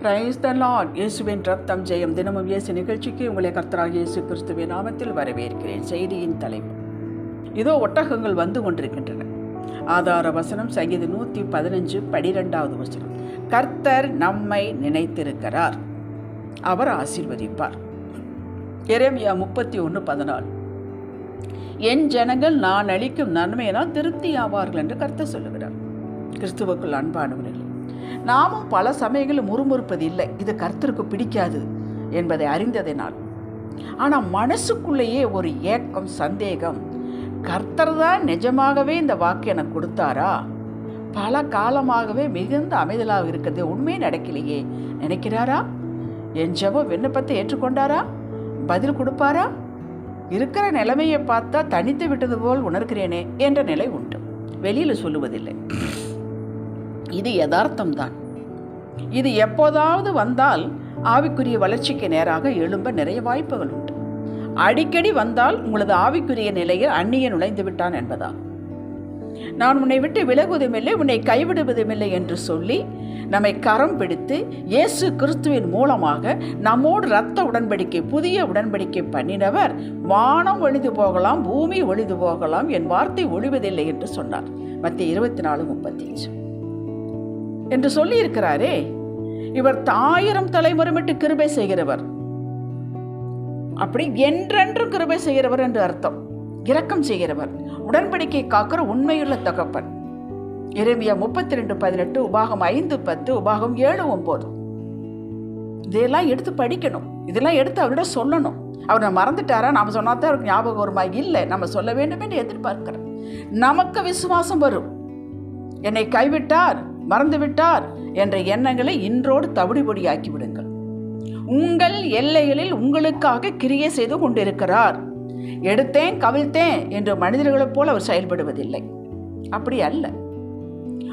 Praise the Lord இயேசுவின் ரத்தம் ஜெயம். தினமும் இயேசு நிகழ்ச்சிக்கு உங்களை கர்த்தராக இயேசு கிறிஸ்துவின் நாமத்தில் வரவேற்கிறேன். செய்தியின் தலைப்பு. இதோ ஒட்டகங்கள் வந்து கொண்டிருக்கின்றன. ஆதார வசனம் சங்கீத நூற்றி பதினஞ்சு பனிரெண்டாவது வசனம். கர்த்தர் நம்மை நினைத்திருக்கிறார். அவர் ஆசீர்வதிப்பார். எரேமியா முப்பத்தி ஒன்று பதினாலு. என் ஜனங்கள் நான் அளிக்கும் நன்மையினால் திருப்தி ஆவார்கள் என்று கர்த்தர் சொல்லுகிறார். கிறிஸ்துவுக்குள் அன்பானவர்கள் நாமும் பல சமயங்களில் முறுமுறுப்பது இல்லை. இது கர்த்தருக்கு பிடிக்காது என்பதை அறிந்ததினால். ஆனால் மனசுக்குள்ளேயே ஒரு ஏக்கம் சந்தேகம் கர்த்தர் தான் நிஜமாகவே இந்த வாக்கு எனக்கு கொடுத்தாரா? பல காலமாகவே மிகுந்த அமைதலாக இருக்கிறது. உண்மையே நடக்கலையே. நினைக்கிறாரா? என் ஜப விண்ணப்பத்தை ஏற்றுக்கொண்டாரா? பதில் கொடுப்பாரா? இருக்கிற நிலைமையை பார்த்தா தனித்து விட்டது போல் உணர்கிறேனே என்ற நிலை உண்டு. வெளியில் சொல்லுவதில்லை. இது யதார்த்தம்தான். இது எப்போதாவது வந்தால் ஆவிக்குரிய வளர்ச்சிக்கு நேராக எழும்ப நிறைய வாய்ப்புகள் உண்டு. அடிக்கடி வந்தால் உங்களது ஆவிக்குரிய நிலையில் அந்நிய நுழைந்து விட்டான் என்பதா நான் உன்னை விட்டு விலகுவதுமில்லை உன்னை கைவிடுவதுமில்லை என்று சொல்லி நம்மை கரம் பிடித்து இயேசு கிறிஸ்துவின் மூலமாக நம்மோடு இரத்த உடன்படிக்கை புதிய உடன்படிக்கை பண்ணினவர் வானம் ஒழிந்து போகலாம் பூமி ஒழிந்து போகலாம் என் வார்த்தை ஒழிவதில்லை என்று சொன்னார். மத்திய இருபத்தி நாலு முப்பத்தஞ்சு என்று சொல்லி இருக்கிறாரே இவர் தாயிரம் தலைமுறைமிட்டு கிருபை செய்கிறவர். அப்படி என்றென்றும் கிருபை செய்கிறவர் என்று அர்த்தம். இரக்கம் செய்கிறவர். உடன்படிக்கை காக்கிற உண்மையுள்ள தகப்பன். இரவியா முப்பத்தி ரெண்டு பதினெட்டு உபாகம் ஐந்து பத்து உபாகம் ஏழு ஒன்பது. இதெல்லாம் எடுத்து படிக்கணும். இதெல்லாம் எடுத்து அவரிடம் சொல்லணும். அவர் மறந்துட்டாரா? நாம சொன்னா தான் அவருக்கு ஞாபகம் வருமா இல்லை நம்ம சொல்ல வேண்டும் என்று எதிர்பார்க்கிறேன் நமக்கு விசுவாசம் வரும். என்னை கைவிட்டார். மறந்துவிட்டார் என்ற எண்ணங்களை இன்றோடு தவிடுபொடியாக்கி விடுங்கள் உங்கள் எல்லைகளில் உங்களுக்காக கிரியை செய்து கொண்டிருக்கிறார். எடுத்தேன் கவிழ்த்தேன் என்று மனிதர்களைப் போல் அவர் செயல்படுவதில்லை. அப்படி அல்ல.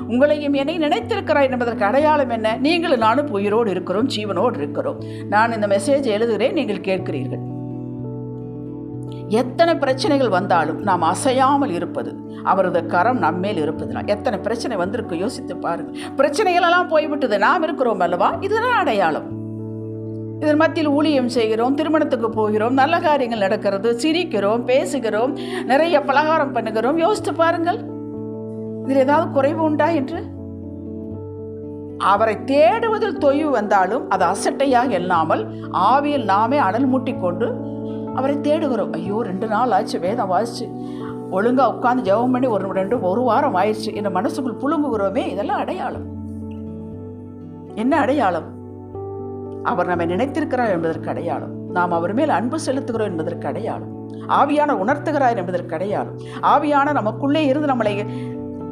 உங்களையும் என்னை நினைத்திருக்கிறாய் என்பதற்கு அடையாளம் என்ன? நீங்களும் நானும் உயிரோடு இருக்கிறோம் ஜீவனோடு இருக்கிறோம். நான் இந்த மெசேஜ் எழுதுகிறேன் நீங்கள் கேட்கிறீர்கள். எத்தனை பிரச்சனைகள் வந்தாலும் நாம் அசையாமல் இருப்பது அவரது கரம் நம்மேல் இருப்பதுனால் எத்தனை பிரச்சனை வந்திருக்கு? யோசித்து பாருங்கள். பிரச்சனைகளெல்லாம் போய்விட்டது. நாம் இருக்கிறோம் அல்லவா? இதுதான் அடையாளம். இதன் மத்தியில் ஊழியம் செய்கிறோம் திருமணத்துக்கு போகிறோம் நல்ல காரியங்கள் நடக்கிறது சிரிக்கிறோம் பேசுகிறோம் நிறைய பலகாரம் பண்ணுகிறோம். யோசித்து பாருங்கள். இதில் ஏதாவது குறைவு உண்டா என்று? அவரை தேடுவதில் தொய்வு வந்தாலும் அது அசட்டையாக இல்லாமல் ஆவியில் நாமே அனல் மூட்டி கொண்டு அவரை தேடுகிறோம். ஐயோ ரெண்டு நாள் ஆச்சு வேதம் வாசிச்சு. ஒழுங்காக உட்காந்து ஜெபம் பண்ணி ஒரு ரெண்டு ஒரு வாரம் ஆயிடுச்சு. இந்த மனசுக்குள் புழுங்குகிறோமே இதெல்லாம் அடையாளம். என்ன அடையாளம்? அவர் நம்மை நினைத்திருக்கிறார் என்பதற்கு அடையாளம். நாம் அவர் மேல் அன்பு செலுத்துகிறோம் என்பதற்கு அடையாளம். ஆவியான உணர்த்துகிறார் என்பதற்கு அடையாளம். ஆவியான நமக்குள்ளே இருந்து நம்மளை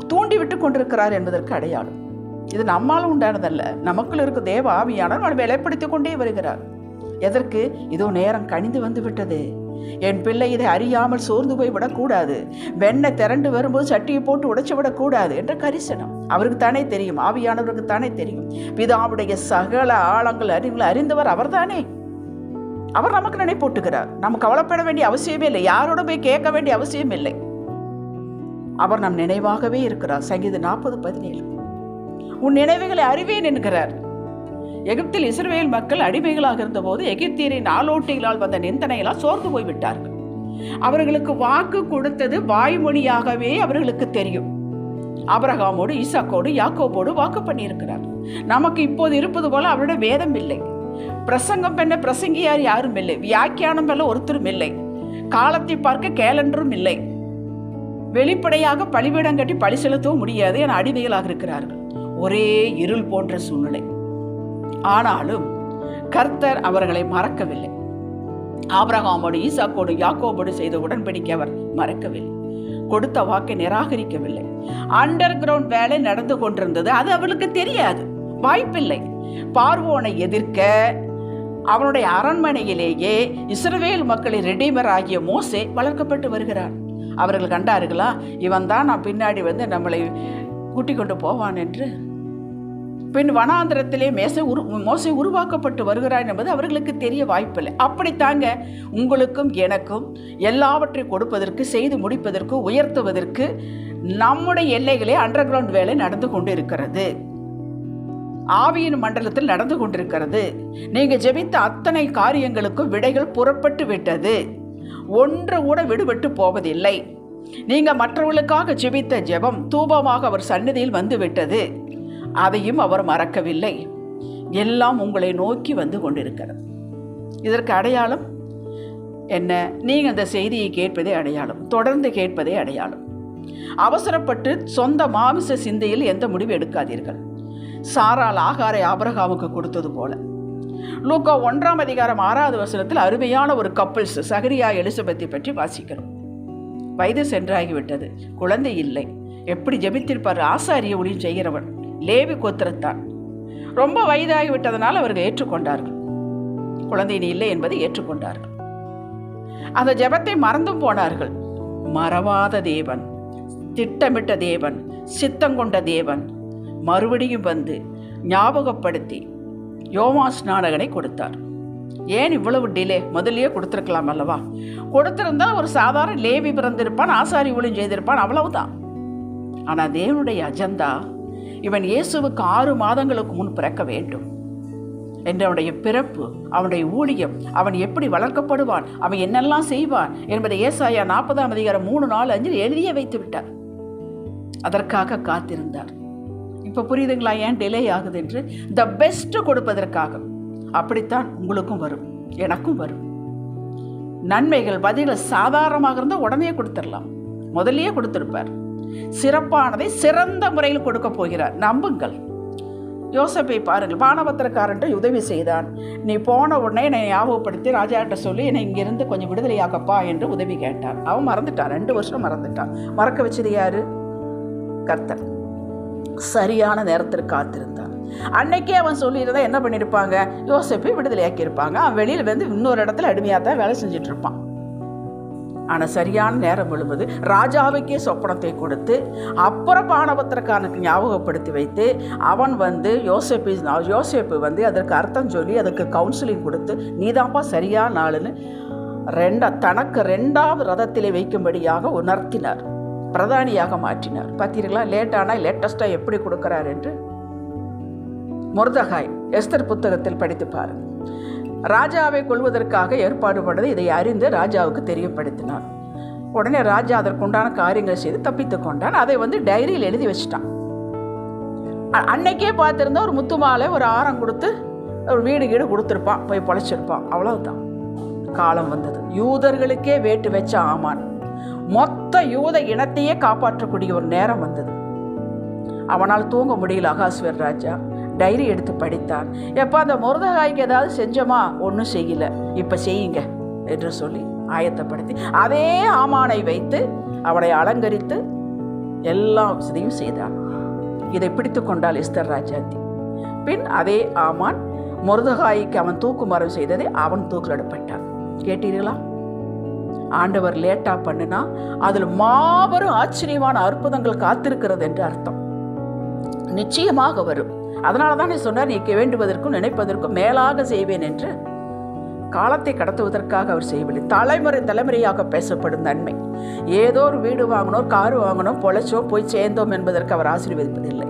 தூண்டிவிட்டு கொண்டிருக்கிறார் என்பதற்கு அடையாளம். இது நம்மால் உண்டானதல்ல. நமக்குள் இருக்க தேவ ஆவியான நம்மை வெளிப்படுத்தி கொண்டே வருகிறார். எதற்கு? இதோ நேரம் கனிந்து வந்து விட்டது என் பிள்ளை இதை அறியாமல் சோர்ந்து போய் விடக்கூடாது. வெண்ணை திரண்டு வரும்போது சட்டியை போட்டு உடைச்சு விடக்கூடாது என்ற கரிசனம். அவருக்கு தானே தெரியும். ஆவியானவருக்கு தானே தெரியும். பிதாவுடைய சகல ஆழங்கள் அறிவுகளை அறிந்தவர் அவர்தானே. அவர் நமக்கு நினைப்பூட்டுகிறார் நம்ம கவலைப்பட வேண்டிய அவசியமே இல்லை. யாரோட போய் கேட்க வேண்டிய அவசியம் இல்லை. அவர் நம் நினைவாகவே இருக்கிறார். சங்கீத நாற்பது பதினேழு. உன் நினைவுகளை அறிவேன் என்கிறார். எகிப்தில் இஸ்ரவேல் மக்கள் அடிமைகளாக இருந்தபோது எகிப்தியரின் ஆலோட்டிகளால் வந்த நிந்தனைகளால் சோர்ந்து போய்விட்டார்கள். அவர்களுக்கு வாக்கு கொடுத்தது வாய்மொழியாகவே அவர்களுக்கு தெரியும். அபரகாமோடு ஈசாக்கோடு யாக்கோபோடு வாக்கு பண்ணியிருக்கிறார். நமக்கு இப்போது இருப்பது போல அவருடைய வேதம் இல்லை. பிரசங்கம் பண்ண பிரசங்கியார் யாரும் இல்லை. வியாக்கியானம் பண்ண ஒருத்தரும் இல்லை. காலத்தை பார்க்க கேலண்டரும் இல்லை. வெளிப்படையாக பழிபீடம் கட்டி பழி செலுத்தவும் முடியாது என அடிமைகளாக இருக்கிறார்கள். ஒரே இருள் போன்ற சூழ்நிலை. ஆனாலும் கர்த்தர் அவர்களை மறக்கவில்லை. ஆபரகாமோடு ஈசாக்கோடு யாக்கோபோடு செய்த உடன்படிக்கை அவர் மறக்கவில்லை. கொடுத்த வாக்கை நிராகரிக்கவில்லை. அண்டர் கிரவுண்ட் வேலை நடந்து கொண்டிருந்தது அது அவளுக்கு தெரியாது. வாய்ப்பில்லை. பார்வோனை எதிர்க்க அவனுடைய அரண்மனையிலேயே இஸ்ரவேல் மக்களின் ரெடிமர் ஆகிய மோசே வளர்க்கப்பட்டு வருகிறான் அவர்கள் கண்டார்களா இவன் தான் நான் பின்னாடி வந்து நம்மளை கூட்டிக் கொண்டு போவான் என்று? பின் வனாந்திரத்திலே மேசை உரு மோசை உருவாக்கப்பட்டு வருகிறார் என்பது அவர்களுக்கு தெரிய வாய்ப்பில்லை. அப்படித்தாங்க உங்களுக்கும் எனக்கும் எல்லாவற்றை கொடுப்பதற்கு செய்து முடிப்பதற்கு உயர்த்துவதற்கு நம்முடைய எல்லைகளே அண்டர் கிரவுண்ட் வேலை நடந்து கொண்டு இருக்கிறது ஆவியின் மண்டலத்தில் நடந்து கொண்டிருக்கிறது. நீங்க ஜெபித்த அத்தனை காரியங்களுக்கும் விடைகள் புறப்பட்டு விட்டது. ஒன்று கூட விடுபட்டு போவதில்லை. நீங்க மற்றவர்களுக்காக ஜெபித்த ஜெபம் தூபமாக அவர் சந்நிதியில் வந்து விட்டது. அதையும் அவர் மறக்கவில்லை. எல்லாம் உங்களை நோக்கி வந்து கொண்டிருக்கிறது. இதற்கு அடையாளம்? என்ன? நீங்கள் அந்த செய்தியை கேட்பதே அடையாளம். தொடர்ந்து கேட்பதே அடையாளம். அவசரப்பட்டு சொந்த மாமிச சிந்தையில் எந்த முடிவு எடுக்காதீர்கள். சாரால் ஆகாரை ஆபரகாமுக்கு கொடுத்தது போல. லூக்கா ஒன்றாம் அதிகாரம் ஆறாவது வசனத்தில் அருமையான ஒரு கப்பிள்ஸ் சகரியா எலிசபெத்தை பற்றி வாசிக்கிறோம். வயது சென்றாகிவிட்டது. குழந்தை இல்லை. எப்படி ஜெபித்திருப்பார்? ஆசாரிய ஒளியும் செய்கிறவன். லேவி கோத்திரத்தான் ரொம்ப வயதாகிவிட்டதனால் அவர்கள் ஏற்றுக்கொண்டார்கள். குழந்தை நீ இல்லை என்பதை ஏற்றுக்கொண்டார்கள். அந்த ஜெபத்தை மறந்தும் போனார்கள். மறவாத தேவன் திட்டமிட்ட தேவன் சித்தங்கொண்ட தேவன் மறுபடியும் வந்து ஞாபகப்படுத்தி யோமா ஸ்நானகனை கொடுத்தார். ஏன் இவ்வளவு டிலே முதலியே கொடுத்துருக்கலாம் அல்லவா? கொடுத்துருந்தால் ஒரு சாதாரண லேவி பிறந்திருப்பான் ஆசாரி ஊழியம் செய்திருப்பான் அவ்வளவுதான். ஆனால் தேவனுடைய அஜந்தா இவன் இயேசுவுக்கு ஆறு மாதங்களுக்கு முன் பிறக்க வேண்டும். என்றவனுடைய பிறப்பு அவனுடைய ஊழியம் அவன் எப்படி வளர்க்கப்படுவான் அவன் என்னெல்லாம் செய்வான் என்பதை ஏசாயா நாற்பதாம் அதிகாரம் மூணு நாள் அஞ்சில் எழுதிய வைத்து விட்டார். அதற்காக காத்திருந்தார். இப்போ புரியுதுங்களா ஏன் டிலே ஆகுது என்று? த பெஸ்ட் கொடுப்பதற்காக. அப்படித்தான் உங்களுக்கும் வரும் எனக்கும் வரும். நன்மைகள் பதில்கள் சாதாரணமாக இருந்தால் உடனே கொடுத்துடலாம். முதல்லையே கொடுத்துருப்பார். சிறப்பானதை சிறந்த முறையில் கொடுக்க போகிறார். நம்புங்கள். யோசப்பை பாருங்கள். பானபத்திரக்காரன்ட்டு உதவி செய்தான். நீ போன உடனே என்னை ஞாபகப்படுத்தி ராஜாட்ட சொல்லி என்னை இங்கிருந்து கொஞ்சம் விடுதலையாக்கப்பா என்று உதவி கேட்டான். அவன் மறந்துட்டான். ரெண்டு வருஷம் மறந்துட்டான். மறக்க வச்சது யாரு? கர்த்தர். சரியான நேரத்திற்கு காத்திருந்தான். அன்னைக்கே அவன் சொல்லியிருந்தா என்ன பண்ணியிருப்பாங்க யோசிப்பை விடுதலையாக்கியிருப்பாங்க. அவன் வெளியில் வந்து இன்னொரு இடத்துல அடிமையாக தான் வேலை செஞ்சுட்டு இருப்பான். ஆனால் சரியான நேரம் விழுவது ராஜாவுக்கே சொப்பனத்தை கொடுத்து அப்புறம் பானபத்திரக்காரனுக்கு ஞாபகப்படுத்தி வைத்து அவன் வந்து யோசேப்பு யோசேப்பு வந்து அதற்கு அர்த்தம் சொல்லி அதுக்கு கவுன்சிலிங் கொடுத்து நீதான்ப்பா சரியான நாளுன்னு? ரெண்டா தனக்கு ரெண்டாவது ரதத்திலே வைக்கும்படியாக உணர்த்தினார். பிரதானியாக மாற்றினார். பார்த்தீர்களா லேட்டானால் லேட்டஸ்ட்டாக எப்படி கொடுக்குறார் என்று? முருதகாய் எஸ்தர் புத்தகத்தில் படித்து பாருங்கள். ராஜாவை கொள்வதற்காக ஏற்பாடு பண்ணது இதை அறிந்து ராஜாவுக்கு தெரியப்படுத்தினார் உடனே ராஜா அதற்குண்டான காரியங்களை செய்து தப்பித்து கொண்டான். அதை வந்து டைரியில் எழுதி வச்சிட்டான். அன்னைக்கே பார்த்துருந்தா ஒரு முத்து மாலை ஒரு ஆரம் கொடுத்து ஒரு வீடு கீடு கொடுத்துருப்பான். போய் பொழைச்சிருப்பான். அவ்வளவுதான். காலம் வந்தது. யூதர்களுக்கே வேட்டு வச்ச ஆமான். மொத்த யூத இனத்தையே காப்பாற்றக்கூடிய ஒரு நேரம் வந்தது. அவனால் தூங்க முடியல அகாஸ்வர் ராஜா. டைரி எடுத்து படித்தான். எப்போ அந்த முருதகாய்க்கு ஏதாவது செஞ்சோமா? ஒன்றும் செய்யல. இப்போ செய்யுங்க என்று சொல்லி ஆயத்தப்படுத்தி அதே ஆமானை வைத்து அவனை அலங்கரித்து எல்லா வசதியும் செய்தான் இதை பிடித்து கொண்டால் எஸ்தர் ராஜாத்தி பின் அதே ஆமான் முருதகாய்க்கு அவன் தூக்குமரம் செய்ததை அவன் தூக்கிலிடப்பட்டான் கேட்டீர்களா? ஆண்டவர் லேட்டா பண்ணுனா அதில் மாபெரும் ஆச்சரியமான அற்புதங்கள் காத்திருக்கிறது என்று அர்த்தம். நிச்சயமாக வரும். அதனால தான் சொன்னார் நீ வேண்டுவதற்கும் நினைப்பதற்கும் மேலாக செய்வேன் என்று. காலத்தை கடத்துவதற்காக அவர் செய்யவில்லை. தலைமுறை தலைமுறையாக பேசப்படும் நன்மை. ஏதோ ஒரு வீடு வாங்கினோம் கார் வாங்கினோம் பொழைச்சோம் போய் சேர்ந்தோம் என்பதற்கு அவர் ஆசீர்வதிப்பதில்லை.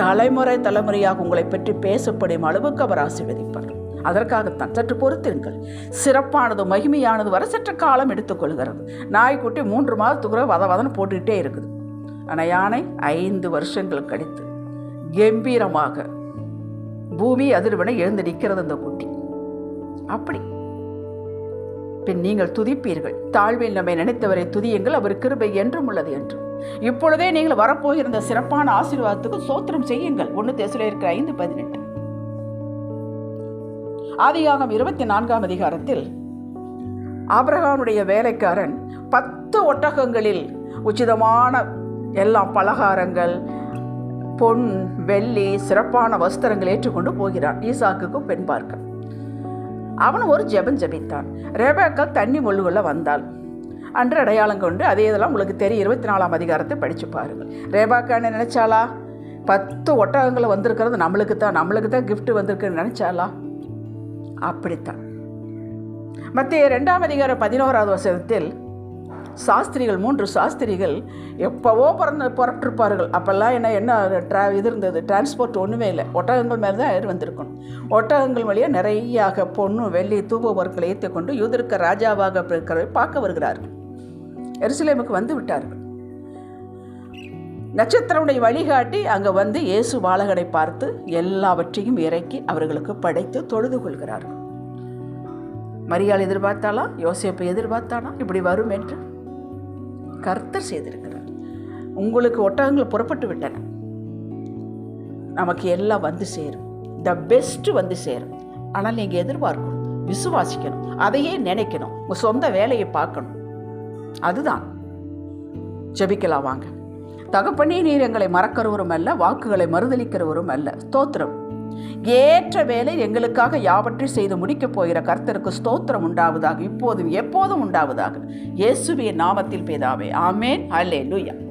தலைமுறை தலைமுறையாக உங்களை பற்றி பேசப்படும் அளவுக்கு அவர் ஆசீர்வதிப்பார். அதற்காகத்தான் சற்று பொறுத்திருங்கள். சிறப்பானது மகிமையானது வர சற்று காலம் எடுத்துக்கொள்கிறது நாய்க்குட்டி மூன்று மாதத்துக்குள்ள வத வதன்னு போட்டுக்கிட்டே இருக்குது. ஆனால் யானை ஐந்து வருஷங்கள் கழித்து கம்பீரமாக பூமி அதிர்வனை எழுந்து நிற்கிறது அந்த குட்டி அப்படி. பின் நீங்கள் துதிப்பீர்கள். தாழ்வில் நம்மை நினைத்தவரை துதியுங்கள் அவர் கிருபை என்றும் உள்ளது என்றும். இப்பொழுதே நீங்கள் வரப்போகிற சிறப்பான ஆசீர்வாதத்துக்கு சோத்திரம் செய்யுங்கள். ஒன்று தேசில இருக்கிற ஐந்து பதினெட்டு. ஆதியாகம் இருபத்தி நான்காம் அதிகாரத்தில் ஆபிரகாமுடைய வேலைக்காரன் பத்து ஒட்டகங்களில் உச்சிதமான எல்லாம் பலகாரங்கள் பொன் வெள்ளி சிறப்பான வஸ்திரங்கள் ஏற்றுக்கொண்டு போகிறான். ஈசாக்குக்கு பெண் பார்க்க. அவன் ஒரு ஜெபம் ஜெபித்தான். ரெபேக்கா தண்ணி முள்ளுக்குள்ள வந்தாள். அன்று அடையாளம் கொண்டு அதே இதெல்லாம் உங்களுக்கு தெரியும். இருபத்தி நாலாம் அதிகாரத்தை படித்து பாருங்கள். ரேபாக்கா என்ன நினைச்சாளா? பத்து ஒட்டகங்களை வந்திருக்கிறது நம்மளுக்கு தான் நம்மளுக்கு தான் கிஃப்ட் வந்திருக்குன்னு நினச்சாளா? அப்படித்தான். மத்திய ரெண்டாம் அதிகாரம் பதினோராவது வருஷத்தில் சாஸ்திரிகள் மூன்று சாஸ்திரிகள் எப்போவோ பிறந்த புறப்பட்டிருப்பார்கள் அப்போல்லாம் என்ன என்ன ட்ரா இது இருந்தது? டிரான்ஸ்போர்ட் ஒன்றுமே இல்லை. ஒட்டகங்கள் மேலே தான் ஏறி வந்திருக்கணும். ஒட்டகங்கள் வழியாக நிறையாக பொண்ணு வெள்ளி தூபவர்களை பொருட்களை ஏற்றி கொண்டு யூதருக்கு ராஜாவாக இருக்கிறவை பார்க்க வருகிறார்கள். எருசலேமுக்கு வந்து விட்டார்கள். நட்சத்திரமுடைய வழிகாட்டி அங்கே வந்து இயேசு வாழகடை பார்த்து எல்லாவற்றையும் இறக்கி அவர்களுக்கு படைத்து தொழுது கொள்கிறார்கள். மரியாள் எதிர்பார்த்தாளா? யோசிப்பை எதிர்பார்த்தானா இப்படி வரும் என்று கர்த்தர் செய்திருக்கிறார். உங்களுக்கு ஒட்டகங்கள் புறப்பட்டு விட்டன. நமக்கு எல்லாம் வந்து சேரும். த பெஸ்ட் வந்து சேரும். ஆனால் நீங்கள் எதிர்பார்க்கணும் விசுவாசிக்கணும் அதையே நினைக்கணும். உங்கள் சொந்த வேலையை பார்க்கணும். அதுதான். ஜெபிக்கலாம் வாங்க. தகப்பனே நீர் எங்களை மறக்கிறவரும் அல்ல வாக்குகளை மறுதளிக்கிறவரும் அல்ல. ஸ்தோத்திரம். ஏற்ற வேலை எங்களுக்காக யாவற்றை செய்து முடிக்கப் போகிற கர்த்தருக்கு ஸ்தோத்திரம் உண்டாவதாக இப்போதும் எப்போதும் உண்டாவதாக. இயேசுவின் நாமத்தில் பேதாவே ஆமேன். அல்லே லூயா